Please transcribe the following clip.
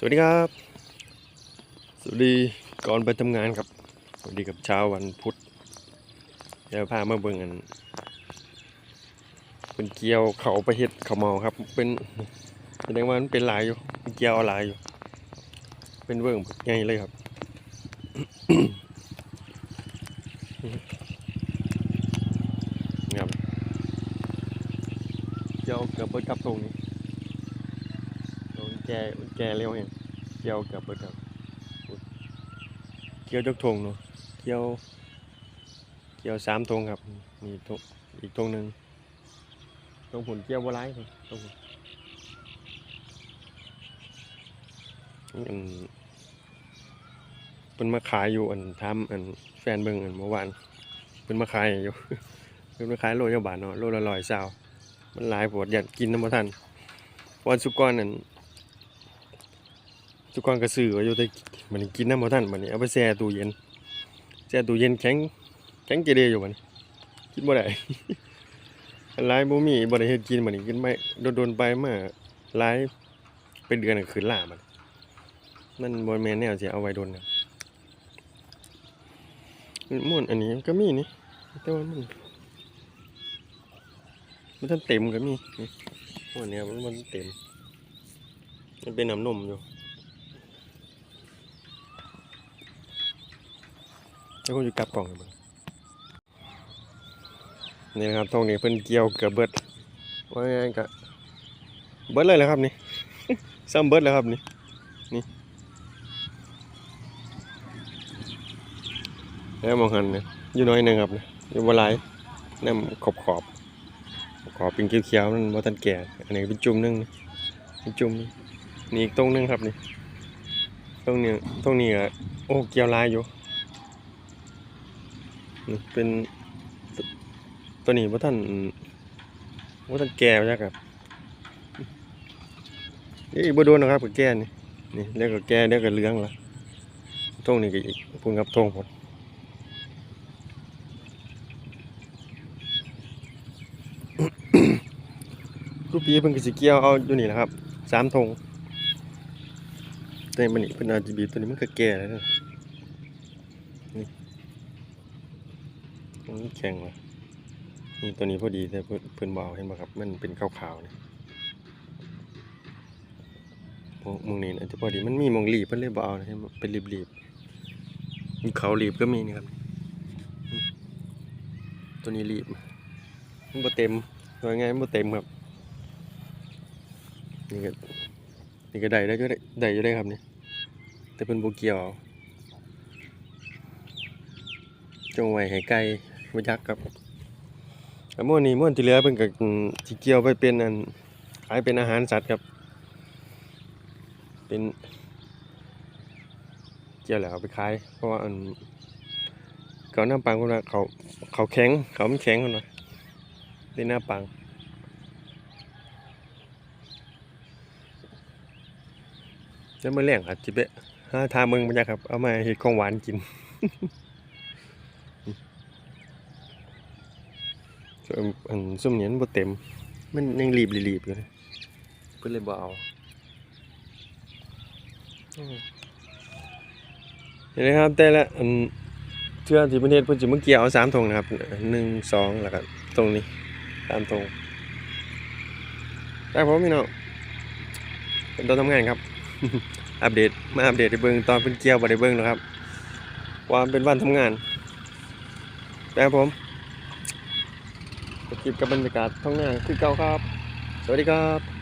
สวัสดีครับ สวัสดีก่อนไปทำงานครับ สวัสดีกับเช้าวันพุธเดี๋ยวพามาเบิ่งกัน เป็นเกียวเขาไปเฮ็ดเขาเมาครับ เป็นแสดงว่ามันเป็นลายอยู่เป็นเกียวลายอยู่ เป็นเบิ่งไงเลยครับครับเกียวเกือบเปิดกับตรงนี้ แกแกเร็วเองเกี่ยวกับเบิดครับเกี่ยวยกธงเนาะเกี่ยวเกี่ยวสามธงครับมีธงอีกธงหนึ่งธงผลเกี่ยวบัวร้ายครับธงนี่อันเป็นมาขายอยู่อันทำอันแฟนเบิ่งอันเมื่อวานเป็นมาขายอยู่เป็นมาขายโลละบาทเนาะโลละร้อยเศร้ามันหลายปวดอยากกินน้ำมันทันวันสุกรนั่น ทุกคนก็ซื้ออยู่แต่มันกินน้ำมาท่านมันนี่เอาไปแช่ตู้เย็นแช่ตู้เย็นแข็งแข็งเกเรอยู่มันกินบ่ได้อันหลายบ่มีบ่ได้เฮ็ดกินมันนี่กินไม่โดนๆไปมาหลายเป็นเดือนก็ขึ้นล่ามันมันบ่แมนแนวสิเอาไว้โดนนะม่วนอันนี้ก็มีนี่แต่ว่ามันมันทันเต็มก็มีนี่ม่วนเนี่ยมันมันเต็ม มันเป็นน้ำนมอยู่ แล้วก็อยู่กลับกล่องนนี่นะครับตรงนี้เพิ่นเกี่ยวเกือบเบิดว่าไงกะเบิดเลยแหละครับนี่ซ้ำเบิดแล้วครับนี่นี่แล้วมองหันเนี่ยอยู่น้อยหนึงครับนี่อยู่บลายน้ำขอบขอบขอบเป็นเขียวๆนั่นบ่ทันแก่อันนี้เป็นจุ่มหนึงเป็นจุ่มนี่อีกตรงหนึงครับนี่ตรงนี้ตรงนี้อะโอ้เกี่ยวลายอยู่ เป็นตัวนี้ว่าท่านว่าท่านแก่มากครับนี่บ่โดนนะครับกับแก่นี่นี่เรียกกับแก่เรียกกับเลื้องละทงนี่ก็อีกพุ่งกับทงผมกูปีเพิ่นก็สิเกี่ยวเอาอยู่นี่แหละครับสามทงแต่มันนี่เพิ่นอาจจะบีตัวนี้มันก็แก่แล้วเด้อมั นแข็งว่ะนี่ตัวนี้พอดีแต่เพิ่นเพิ่นบอกเห็นบ่ครับ มันเป็นขาวๆนี่มองมองนี่อาจจะพอดีมันมีมองรีบเพิ่นเลยบ่เอานะให้มันเป็นรีบๆมีเขารีบก็มีนี่ครับ ตัวนี้รีบมันบ่เต็มว่าไงมันบ่เต็มครับนี่ก็นี่ก็ได้ได้ก็ได้ได้อยู่ได้ครับนี่แต่เพิ่นบ่เกียวจงไว้ให้ไก่ บ่ยักครับแต่ม่วนนี้ม่วนที่เหลือเพิ่นก็อืมสิเกี่ยวไปเป็นอันขายเป็นอาหารสัตว์ครับ เป็นเกี่ยวแล้วเอาไปขายเพราะว่าอันเขาหน้าปังคนว่าเขาเขาแข็งเขาไมันแข็งคนว่าเป็นหน้าปังแล้วมื้อแรงอาจสิไปหาทาเมืองบ่ยักครับเอามาเฮ็ดของหวานกิน ส่วนอันซุ่มนี้มันบ่เต็ม มันยังรีบรีบอยู่นะเพิ่นเลยบ่เอาเห็นไหมครับแต่ละอันเชื่อที่ประเทศเพิ่นสิมาเกี่ยวเอาสามธงนะครับหนึ่งสองแล้วก็ตรงนี้สามธงแต่ผมพี่น้องเป็นตอนทำงานครับ อัปเดตมาอัปเดตให้เบิ่งตอนเพิ่นเกี่ยวบ่ได้เบิ่งหรอกครับว่ามันเป็นวันทำงานแต่ผม คลิปกับบรรยากาศท้องหน้าคือเก่าครับ สวัสดีครับ